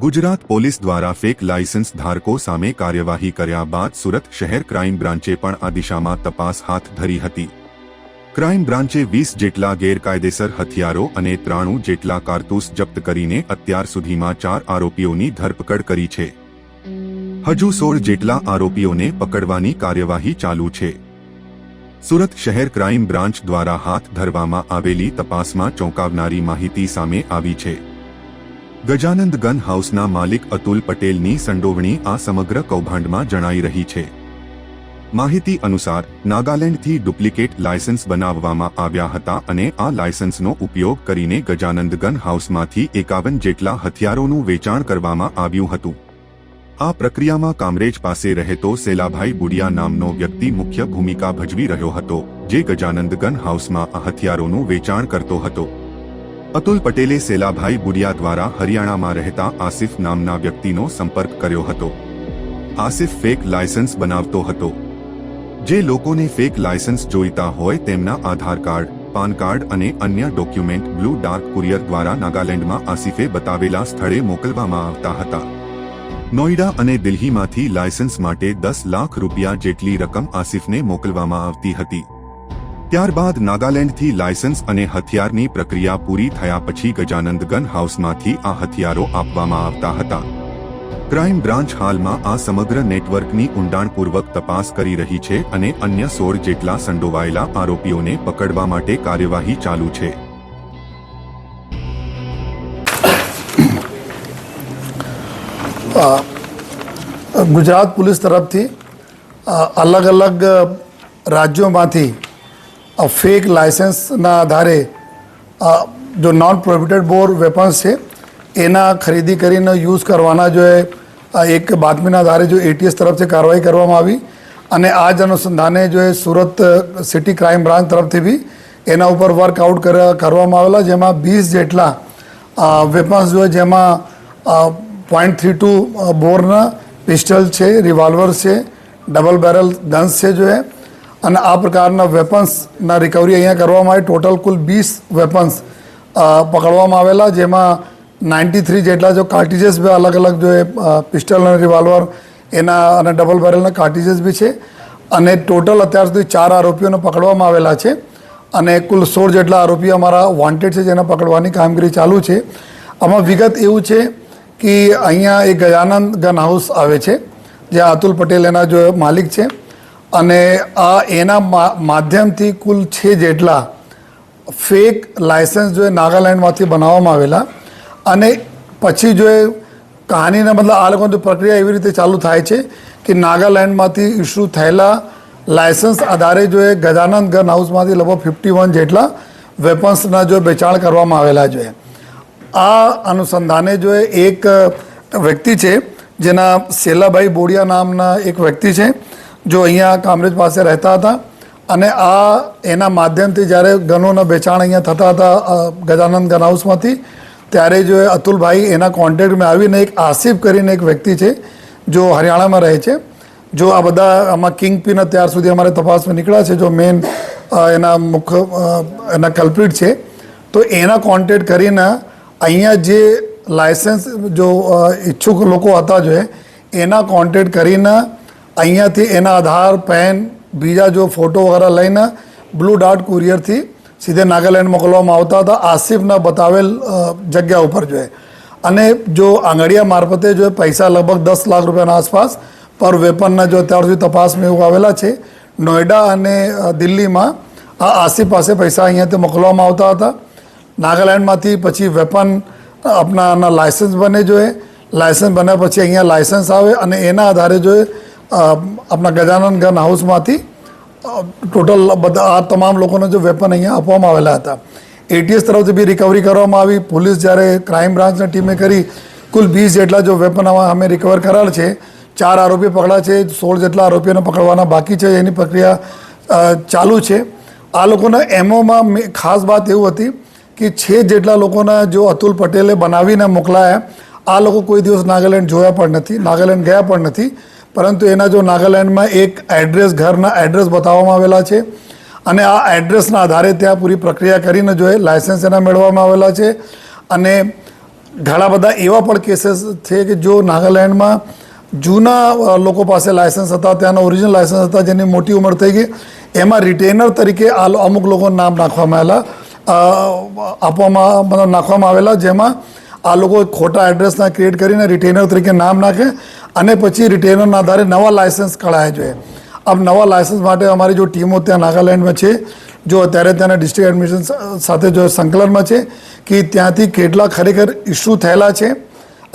Gujarat police દ્વારા fake licence ધારકો સામે કાર્યવાહી કર્યા બાદ સુરત શહેર ક્રાઇમ બ્રાન્ચે પણ આ દિશામાં તપાસ હાથ ધરી હતી. ક્રાઇમ બ્રાન્ચે વીસ જેટલા ગેરકાયદેસર હથિયારો અને ત્રાણું જેટલા કારતૂસ જપ્ત કરીને અત્યાર સુધીમાં ચાર આરોપીઓની ધરપકડ કરી છે. હજુ સોળ જેટલા આરોપીઓને પકડવાની કાર્યવાહી ચાલુ છે. સુરત શહેર ક્રાઇમ બ્રાન્ચ દ્વારા હાથ ધરવામાં આવેલી તપાસમાં ચોંકાવનારી માહિતી સામે આવી છે. ગજાનંદ ગન હાઉસના માલિક અતુલ પટેલની સંડોવણી આ સમગ્ર કૌભાંડમાં જણાઈ રહી છે. માહિતી અનુસાર, નાગાલેન્ડથી ડુપ્લિકેટ લાયસન્સ બનાવવામાં આવ્યા હતા અને આ લાયસન્સનો ઉપયોગ કરીને ગજાનંદ ગન હાઉસમાંથી એકાવન જેટલા હથિયારોનું વેચાણ કરવામાં આવ્યું હતું. આ પ્રક્રિયામાં કામરેજ પાસે રહેતો સેલાભાઈ બુડિયા નામનો વ્યક્તિ મુખ્ય ભૂમિકા ભજવી રહ્યો હતો, જે ગજાનંદ ગન હાઉસમાં આ હથિયારોનું વેચાણ કરતો હતો. અતુલ પટેલે સેલાભાઈ બુડિયા દ્વારા હરિયાણામાં રહેતા આસિફ નામના વ્યક્તિનો સંપર્ક કર્યો હતો. આસિફ ફેક લાયસન્સ બનાવતો હતો. જે લોકોને ફેક લાયસન્સ જોઈતા હોય તેમના આધાર કાર્ડ, પાન કાર્ડ અને અન્ય ડોક્યુમેન્ટ બ્લુ ડાર્ક કુરિયર દ્વારા નાગાલેન્ડમાં આસિફે બતાવેલા સ્થળે મોકલવામાં આવતા હતા. નોઈડા અને દિલ્હીમાંથી લાયસન્સ માટે દસ લાખ રૂપિયા જેટલી રકમ આસિફને મોકલવામાં આવતી હતી. ત્યારબાદ નાગાલેન્ડથી લાયસન્સ અને હથિયારની પ્રક્રિયા પૂરી થયા પછી ગજાનંદ ગન હાઉસમાંથી આ હથિયારો આપવામાં આવતા હતા. ક્રાઇમ બ્રાન્ચ હાલમાં આ સમગ્ર નેટવર્કની ઊંડાણપૂર્વક તપાસ કરી રહી છે અને અન્ય સોળ જેટલા સંડોવાયેલા આરોપીઓને પકડવા માટે કાર્યવાહી ચાલુ છે. ગુજરાત પોલીસ તરફથી અલગ અલગ રાજ્યોમાંથી ફેક લાયસન્સના આધારે જો નોન પ્રોહિબિટેડ બોર વેપન્સ છે, એના ખરીદી કરીને યુઝ કરવાના જો એક બાતમીના આધારે જો એટીએસ તરફથી કાર્યવાહી કરવામાં આવી અને આ જ અનુસંધાને જો એ સુરત સિટી ક્રાઇમ બ્રાન્ચ તરફથી બી એના ઉપર વર્કઆઉટ કરવામાં આવેલા, જેમાં વીસ જેટલા વેપન્સ જો જેમાં પોઈન્ટ થ્રી ટુ બોરના પિસ્ટલ છે રિવોલ્વર છે ડબલ બેરલ ગન્સ છે જો એ અને આ પ્રકારના વેપન્સના રિકવરી અહીંયા કરવામાં આવી. ટોટલ કુલ વીસ વેપન્સ પકડવામાં આવેલા, જેમાં નાઇન્ટી થ્રી જેટલા જો કાર્ટિજેસ બી અલગ અલગ જો એ પિસ્ટલ અને રિવોલ્વર એના અને ડબલ બેરલના કાર્ટિજેસ બી છે. અને ટોટલ અત્યાર સુધી ચાર આરોપીઓને પકડવામાં આવેલા છે. અને કુલ સોળ જેટલા આરોપીઓ અમારા વોન્ટેડ છે, જેને પકડવાની કામગીરી ચાલુ છે. આમાં વિગત એવું છે કે અહીંયા એક ગજાનંદ ગન હાઉસ આવે છે જે અતુલ પટેલ એના જો માલિક છે. અને આ એના માધ્યમથી કુલ છે જેટલા ફેક લાયસન્સ જો નાગાલેન્ડમાંથી બનાવવામાં આવેલા અને પછી જો એ કહાનીના મતલબ આ લોકોની પ્રક્રિયા એવી રીતે ચાલુ થાય છે કે નાગાલેન્ડમાંથી ઇસ્યુ થયેલા લાયસન્સ આધારે જો એ ગજાનંદ ગન હાઉસમાંથી લગભગ ફિફ્ટી વન જેટલા વેપન્સના જો વેચાણ કરવામાં આવેલા જોઈએ આ અનુસંધાને જો એક વ્યક્તિ છે જેના શેલાભાઈ બોડિયા નામના એક વ્યક્તિ છે જો અહીંયા કામરેજ પાસે રહેતા હતા અને આ એના માધ્યમથી જ્યારે ગનોના વેચાણ અહીંયા થતા હતા ગજાનંદ ગન હાઉસમાંથી ત્યારે જો અતુલભાઈ એના કોન્ટેક્ટમાં આવીને એક આસિફ કરીને એક વ્યક્તિ છે, જો હરિયાણામાં રહે છે, જો આ બધા આમાં કિંગ પિન અત્યાર સુધી અમારે તપાસમાં નીકળ્યા છે, જો મેન એના મુખ્ય એના કલ્પ્રિટ છે, તો એના કોન્ટેક્ટ કરીને અહીંયા જે લાયસન્સ જો ઈચ્છુક લોકો હતા જો, એના કોન્ટેક્ટ કરીને અહીંયાથી એના આધાર પેન બીજા જો ફોટો વગેરે લઈને બ્લુ ડાર્ટ કુરિયરથી સીધે નાગાલેન્ડ મોકલવામાં આવતા હતા. આસિફના બતાવેલ જગ્યા ઉપર જોઈએ અને જો આંગળીયા મારફતે જો પૈસા લગભગ દસ લાખ રૂપિયાના આસપાસ પર વેપનના જો અત્યાર સુધી તપાસમાં એવું આવેલા છે નોઈડા અને દિલ્હીમાં આ આસિફ પાસે પૈસા અહીંયાથી મોકલવામાં આવતા હતા. નાગાલેન્ડમાંથી પછી વેપન આપણાના લાયસન્સ બને જોઈએ લાયસન્સ બન્યા પછી અહીંયા લાયસન્સ આવે અને એના આધારે જો એ, અ, આપણા ગજાનંદ ગન હાઉસમાંથી ટોટલ બધા આ તમામ લોકોને જે વેપન અહીંયા આપવામાં આવેલા હતા. એટીએસ તરફથી બી રિકવરી કરવામાં આવી. પોલીસ જ્યારે ક્રાઇમ બ્રાન્ચની ટીમે કરી, કુલ વીસ જેટલા જો વેપન અમે રિકવર કરેલ છે, ચાર આરોપી પકડા છે, સોળ જેટલા આરોપીઓને પકડવાના બાકી છે, એની પ્રક્રિયા ચાલુ છે. આ લોકોના એમઓમાં ખાસ વાત એવું હતી કે છે જેટલા લોકોના જો અતુલ પટેલે બનાવીને મોકલાયા, આ લોકો કોઈ દિવસ નાગાલેન્ડ જોયા પણ નથી, નાગાલેન્ડ ગયા પણ નથી. પરંતુ એના જો નાગાલેન્ડમાં એક એડ્રેસ ઘરના એડ્રેસ બતાવવામાં આવેલા છે અને આ એડ્રેસના આધારે ત્યાં પૂરી પ્રક્રિયા કરીને જો એ લાયસન્સ એના મેળવવામાં આવેલા છે અને ઘણા બધા એવા પણ કેસીસ છે કે જો નાગાલેન્ડમાં જૂના લોકો પાસે લાયસન્સ હતા, ત્યાંના ઓરિજિનલ લાયસન્સ હતા, જેની મોટી ઉંમર થઈ ગઈ, એમાં રિટેનર તરીકે આ અમુક લોકો નામ નાખવામાં આવેલા આપવામાં, મતલબ નાખવામાં આવેલા, જેમાં આ લોકો ખોટા એડ્રેસના ક્રિએટ કરીને રિટેનર તરીકે નામ નાખે અને પછી રિટેનરના આધારે નવા લાયસન્સ કઢાય જોઈએ આમ નવા લાયસન્સ માટે અમારી જો ટીમો ત્યાં નાગાલેન્ડમાં છે, જો અત્યારે ત્યાંના ડિસ્ટ્રિક્ટ એડમિશન સાથે જો સંકલનમાં છે, કે ત્યાંથી કેટલા ખરેખર ઇસ્યુ થયેલા છે,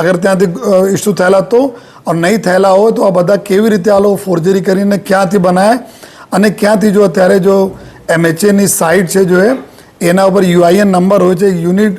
અગર ત્યાંથી ઇસ્યુ થયેલા તો નહીં થયેલા હોય તો આ બધા કેવી રીતે આ લોકો ફોર્જરી કરીને ક્યાંથી બનાવ્યા અને ક્યાંથી જો અત્યારે જો એમએચએની સાઇટ છે જો એના ઉપર યુઆઈએન નંબર હોય છે યુનિટ